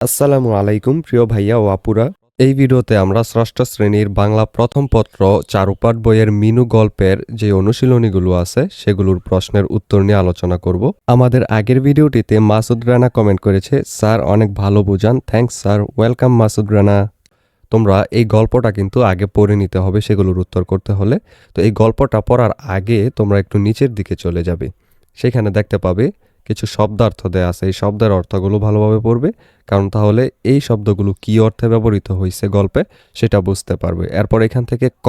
আসসালামু আলাইকুম, প্রিয় ভাইয়া ও আপুরা। এই ভিডিওতে আমরা ষষ্ঠ শ্রেণির বাংলা প্রথম পত্র চারুপাঠ বইয়ের মিনু গল্পের যে অনুশীলনীগুলো আছে, সেগুলোর প্রশ্নের উত্তর নিয়ে আলোচনা করব। আমাদের আগের ভিডিওটিতে মাসুদ রানা কমেন্ট করেছে, স্যার, অনেক ভালো বুঝান। Thanks sir. Welcome Masud Rana. তোমরা এই গল্পটা কিন্তু আগে পড়ে নিতে হবে, সেগুলোর উত্তর করতে হলে। তো এই গল্পটা পড়ার আগে তোমরা একটু নিচের দিকে চলে যাবে। সেখানে দেখতে পাবে কিছু শব্দার্থ দেয়া আছে, এই শব্দের অর্থগুলো ভালোভাবে পড়বে, কারণ তাহলে এই শব্দগুলো কি অর্থে ব্যবহৃত হয়েছে গল্পে সেটা বুঝতে পারবে। এরপর এখান থেকে ক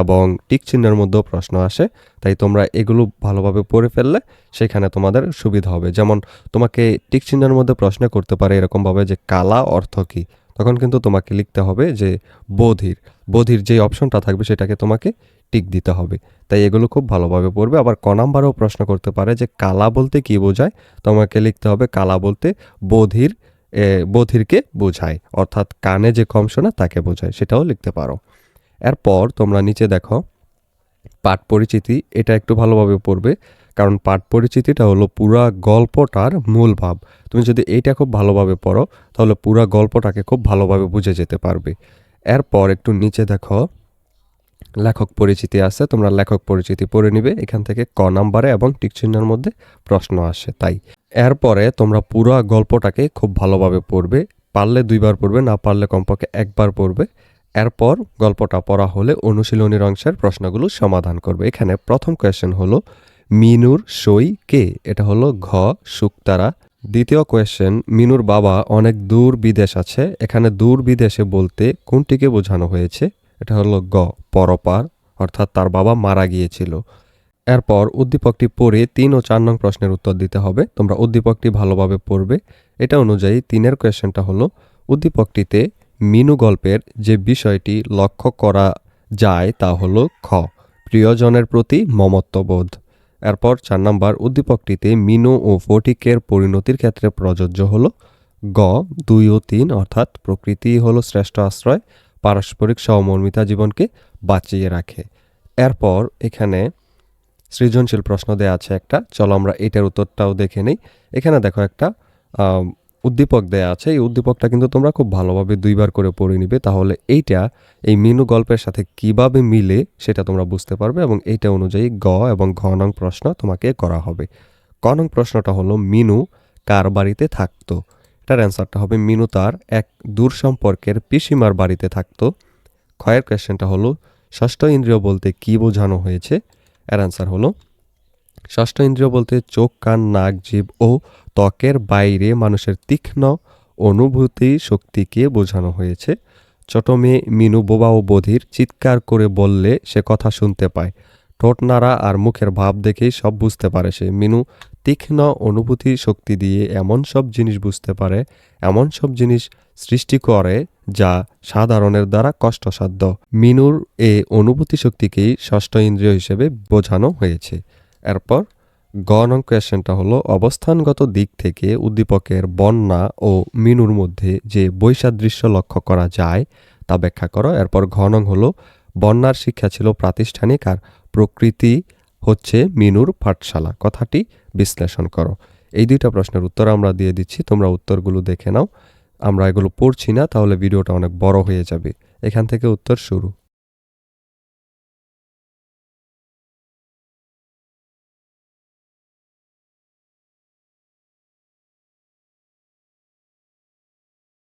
এবং টিক চিহ্নের মধ্যেও প্রশ্ন আসে, তাই তোমরা এগুলো ভালোভাবে পড়ে ফেললে সেখানে তোমাদের সুবিধা হবে। যেমন, তোমাকে টিক চিহ্নের মধ্যে প্রশ্ন করতে পারে এরকমভাবে যে, কালা অর্থ কী? তখন কিন্তু তোমাকে লিখতে হবে যে, বধির। বধির যে অপশনটা থাকবে সেটাকে তোমাকে টিক দিতে হবে। তাই এগুলো খুব ভালোভাবে পড়বে। আবার ক নাম্বারও প্রশ্ন করতে পারে যে, কালা বলতে কি বোঝায়? তোমাকে লিখতে হবে, কালা বলতে বধির বধিরকে বোঝায়। অর্থাৎ কানে যে কম শোনা তাকে বোঝায়, সেটাও লিখতে পারো। এরপর তোমরা নিচে দেখো, পাঠ পরিচিতি, এটা একটু ভালোভাবে পড়বে। কারণ পাঠ পরিচিতিটা হলো পুরা গল্পটার মূল ভাব। তুমি যদি এইটা খুব ভালোভাবে পড়ো, তাহলে পুরা গল্পটাকে খুব ভালোভাবে বুঝে যেতে পারবে। এরপর একটু নিচে দেখো লেখক পরিচিতি আছে, তোমরা লেখক পরিচিতি পড়ে নিবে। এখান থেকে ক নাম্বারে এবং টিক চিহ্নের মধ্যে প্রশ্ন আসে, তাই। এরপরে তোমরা পুরো গল্পটাকে খুব ভালোভাবে পড়বে। পারলে দুইবার পড়বে, না পারলে কমপক্ষে একবার পড়বে। এরপর গল্পটা পড়া হলে অনুশীলনীর অংশের প্রশ্নগুলো সমাধান করবে। এখানে প্রথম কোয়েশ্চেন হলো, মিনুর সই কে? এটা হলো ঘ, শুক্তারা। দ্বিতীয় কোয়েশ্চেন মিনুর বাবা অনেক দূর বিদেশ আছে। এখানে দূর বিদেশে বলতে কোনটিকে বোঝানো হয়েছে? এটা হলো গ, পরপার, অর্থাৎ তার বাবা মারা গিয়েছিল। এরপর উদ্দীপকটি পড়ে তিন ও চার নং প্রশ্নের উত্তর দিতে হবে। তোমরা উদ্দীপকটি ভালোভাবে পড়বে। এটা অনুযায়ী তিনের কোয়েশ্চেনটা হলো, উদ্দীপকটিতে মিনু গল্পের যে বিষয়টি লক্ষ্য করা যায় তা হলো খ, প্রিয়জনের প্রতি মমত্ববোধ। এরপর চার নম্বর, উদ্দীপকটিতে মিনু ও ফটিকের পরিণতির ক্ষেত্রে প্রযোজ্য হলো, গ, দুই ও তিন, অর্থাৎ প্রকৃতি হলো শ্রেষ্ঠ আশ্রয় পারস্পরিক সহমর্মিতা জীবনকে বাঁচিয়ে রাখে। এরপর এখানে সৃজনশীল প্রশ্ন দেয়া আছে একটা। চলো আমরা এটার উত্তরটাও দেখে নেই। এখানে দেখো একটা উদ্দীপক দেয়া আছে। এই উদ্দীপকটা কিন্তু তোমরা খুব ভালোভাবে দুইবার করে পড়ে নিবে। তাহলে এইটা, এই মিনু গল্পের সাথে কীভাবে মিলে সেটা তোমরা বুঝতে পারবে এবং এইটা অনুযায়ী গ এবং ঘ নং প্রশ্ন তোমাকে করা হবে। ক নং প্রশ্নটা হলো, মিনু কার বাড়িতে থাকতো? এটার অ্যান্সারটা হবে মিনু তার এক দূর সম্পর্কের পিসিমার বাড়িতে থাকতো। ক্ষয়ের কোয়েশ্চেনটা হলো, ষষ্ঠ ইন্দ্রিয় বলতে কি বোঝানো হয়েছে? এর অ্যান্সার হলো, ষষ্ঠ ইন্দ্রিয় বলতে চোখ, কান, নাক জীব ও ত্বকের বাইরে মানুষের তীক্ষ্ণ অনুভূতি শক্তিকে বোঝানো হয়েছে। ছোট মেয়ে মিনু বোবা ও বধির চিৎকার করে বললে সে কথা শুনতে পায়। ঠোঁট নাড়া আর মুখের ভাব দেখেই সব বুঝতে পারে সে। মিনু তীক্ষ্ণ অনুভূতি শক্তি দিয়ে এমন সব জিনিস বুঝতে পারে, এমন সব জিনিস সৃষ্টি করে যা সাধারণের দ্বারা কষ্টসাধ্য। মিনুর এ অনুভূতি শক্তিকেই ষষ্ঠ ইন্দ্রিয় হিসেবে বোঝানো হয়েছে। এরপর গ নং কোয়েশ্চেনটা হলো, অবস্থানগত দিক থেকে উদ্দীপকের বন্যা ও মিনুর মধ্যে যে বৈসাদৃশ্য লক্ষ্য করা যায় তা ব্যাখ্যা করো। এরপর ঘ নং হলো, বন্যার শিক্ষা ছিল প্রাতিষ্ঠানিক আর প্রকৃতি হচ্ছে মিনুর পাঠশালা। কথাটি বিশ্লেষণ করো। এই দুইটা প্রশ্নের উত্তর আমরা দিয়ে দিচ্ছি, তোমরা উত্তরগুলো দেখে নাও। আমরা এগুলো পড়ছি না, তাহলে ভিডিওটা অনেক বড় হয়ে যাবে। এখান থেকে উত্তর শুরু।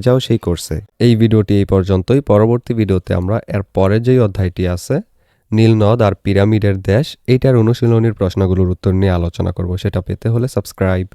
যাও সেই কোর্সে। এই ভিডিওটি এই পর্যন্তই। পরবর্তী ভিডিওতে আমরা এর পরে যেই অধ্যায়টি আছে, নীল নদ আর পিরামিডের দেশ, এইটার অনুশীলনীর প্রশ্নগুলোর উত্তর নিয়ে আলোচনা করব। সেটা পেতে হলে সাবস্ক্রাইব।